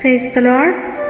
Praise the Lord.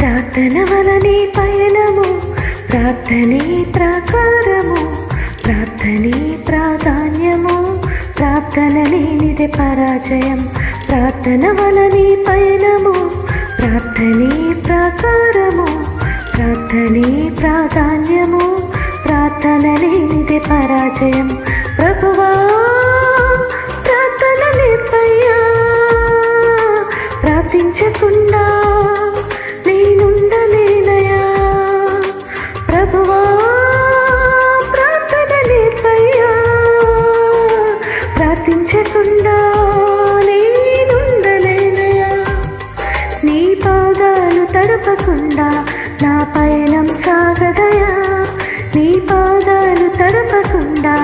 ప్రార్థన వలనే పయనము ప్రార్థనే ప్రాకారము ప్రార్థనే ప్రాధాన్యము ప్రార్థన లేనిదే పరాజయం ప్రార్థన వలనే పయనము ప్రార్థనే ప్రాకారము ప్రార్థనే ప్రాధాన్యము ప్రార్థన లేనిదే పరాజయం. ప్రభువా ప్రార్థన లేపయ్యా ప్రార్థించకుండా తడపకుండా నా పయనం సాగదయా? నీ పాదాలు తడపకుండా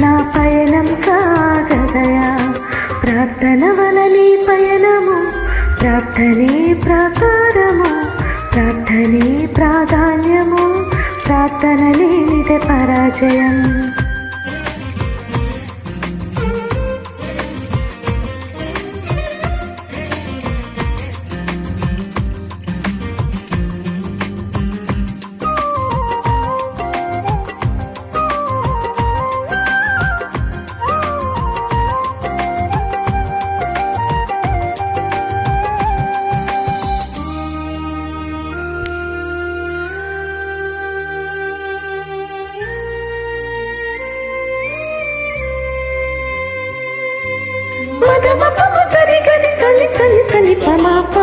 నా పయనం సాగదయా? ప్రార్థన వలనే పయనము ప్రార్థనే ప్రాకారము ప్రార్థనే ప్రాధాన్యము ప్రార్థన లేనిదే పరాజయం. మగరి గరి సలి సలి సలి పమాప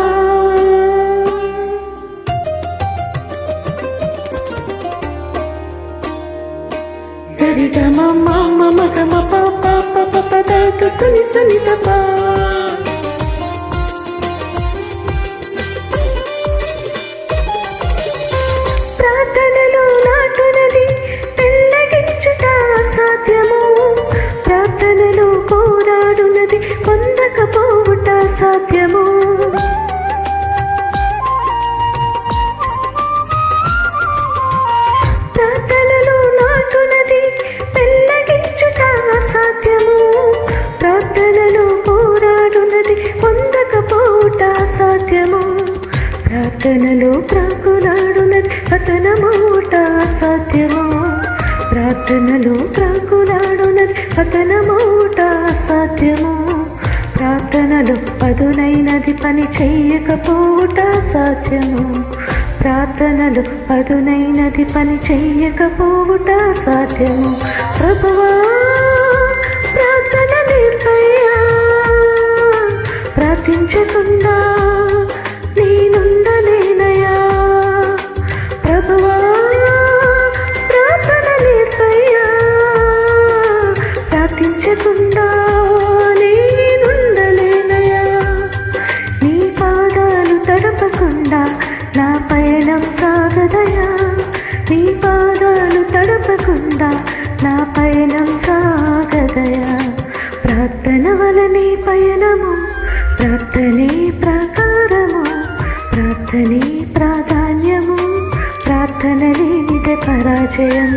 గరి గమ మమ మగ పా పా పా పా ప ద ద సలి సాధ్యము ప్రార్థనలో ప్రాకులాడునది పతనమౌట సాధ్యము ప్రార్థనలో ప్రాకులాడునది పతనమౌట సాధ్యము ప్రార్థనలో పదునైనది పని చెయ్యకపోట సాధ్యము ప్రార్థనలు పదునైనది పని చెయ్యకపోవుట సాధ్యము ప్రభువా ప్రార్థన నిర్భయ ప్రార్థించకుండా తడపకుండా నా పయనం సాగదయా. ప్రార్థన వలనే పయనము ప్రార్థనే ప్రకారము ప్రార్థనే ప్రాధాన్యము ప్రార్థన లేనిదే పరాజయం.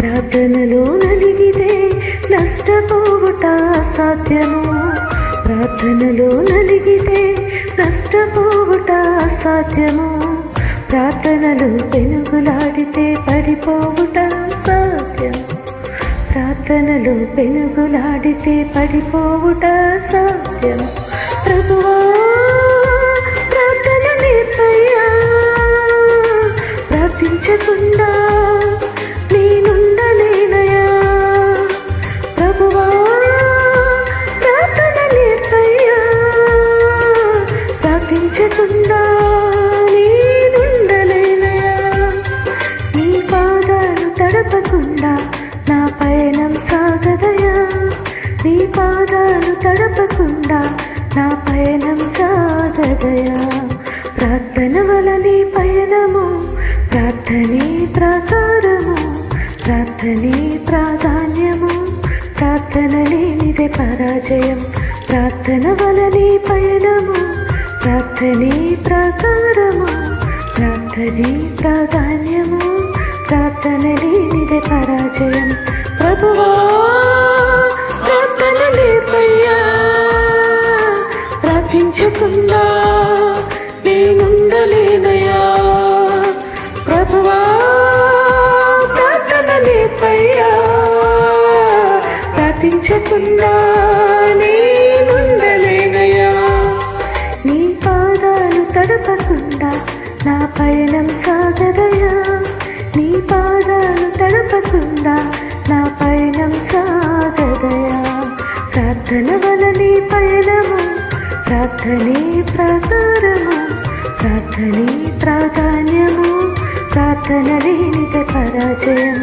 ప్రార్థనలు నలిగితే నష్టపోవుట అసాధ్యము. ప్రార్థనలు నలిగితే నష్టపోవుట అసాధ్యము. ప్రార్థనలు పెనుగులాడితే పడిపోవుట సాధ్యం. ప్రార్థనలు పెనుగులాడితే పడిపోవుట సాధ్యం. తప్పకుండా నా పయనం సాగదయా. ప్రార్థన వలనే పయనము ప్రార్థనే ప్రాకారము ప్రార్థనే ప్రాధాన్యము ప్రార్థన లేనిదే పరాజయం. ప్రార్థన వలనే పయనము ప్రార్థనే ప్రాకారము ప్రార్థనే ప్రాధాన్యము ప్రార్థన లేనిదే పరాజయం. ప్రభువా ప్రార్థన లేపయ్యా. లేకుండా నేనుండలేనయా ప్రభువా ప్రార్థన లేపయ్యా. ప్రార్థించకుండా నేనుండలేనయా నీ పాదాలు తడపకుండా నా పయనం సాగదయా నీ పాదాలు తడపకుండా నా పయనం సాగదయా ప్రార్థన వలనే పయనము? ప్రార్థనే ప్రకారము ప్రార్థనే ప్రాధాన్యము ప్రార్థన లేనిదే పరాజయం.